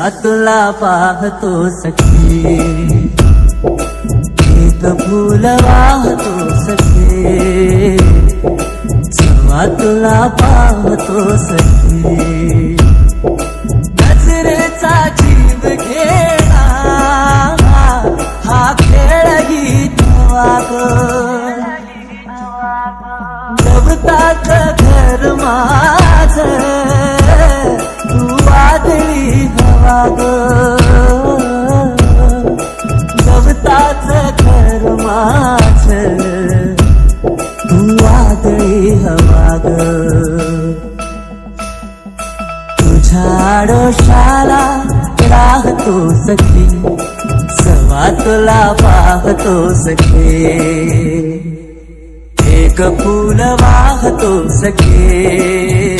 सवा तुला पाहतो सखे. एक फूल वाहतो सखे. जेव्हा तुला पाहतो सखे. सखी. सवा तुला पाहतो सखे. एक फूल वाहतो सखे.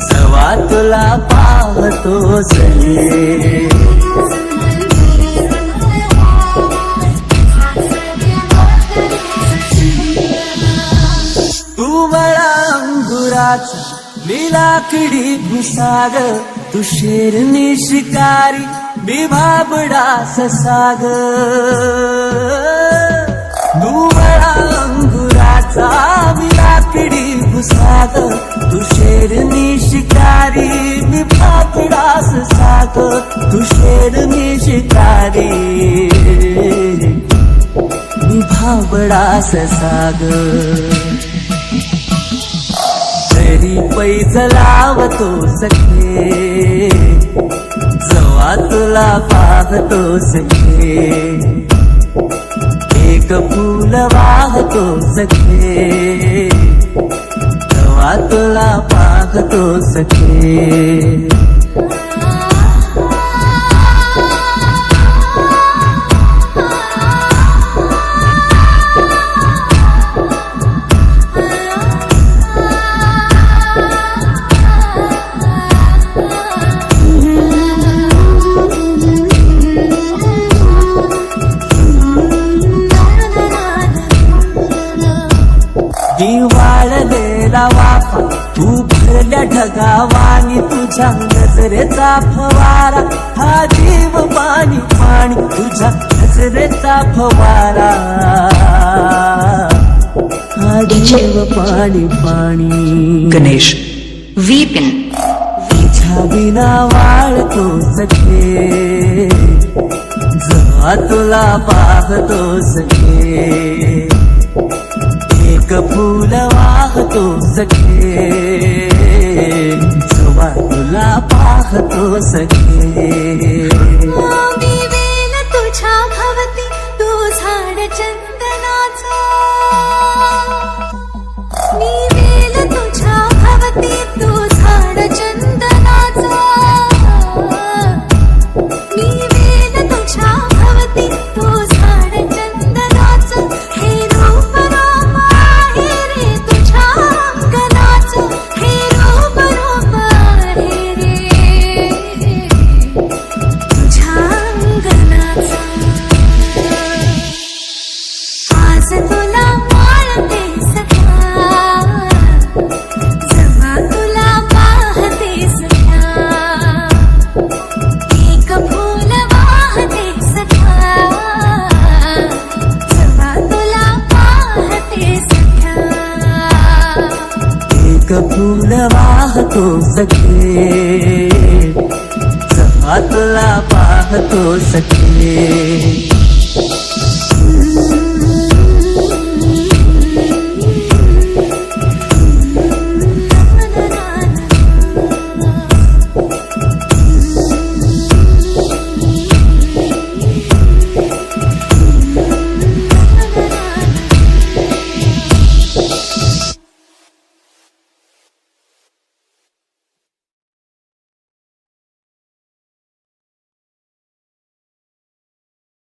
सवा तुला पाहतो सखे. तू मला अंगुराचा मी लाकडी भुसाग तू शेरनी शिकारी बिभाबडा ससाग. दुवळा अंगुराचा मी लाकडी तू शेरनी शिकारी मी भाबडा ससाग. तू शेरनी शिकारी बिभाबडा ससाग. तरी पैज लावतो सखे जवा तुला पाहतोस सखे एक फूल वाहतोस सखे जवा तुला पाहतोस सखे तुझ्या नजरेचा फवारा हा जीव पाणी पाणी तुझ्या नजरेचा फवारा हा जीव पाणी पाणी. गणेश. विपिन तुझ्या बिना वाळतो सखे. जेव्हा तुला पाहतो सखे. एक फूल वाहतो सखे. मला तुला पाहतो सखे तुझ्या भवती तू झाड चंदनाचा फूल वाहतो सखे हातला पाहतो सखे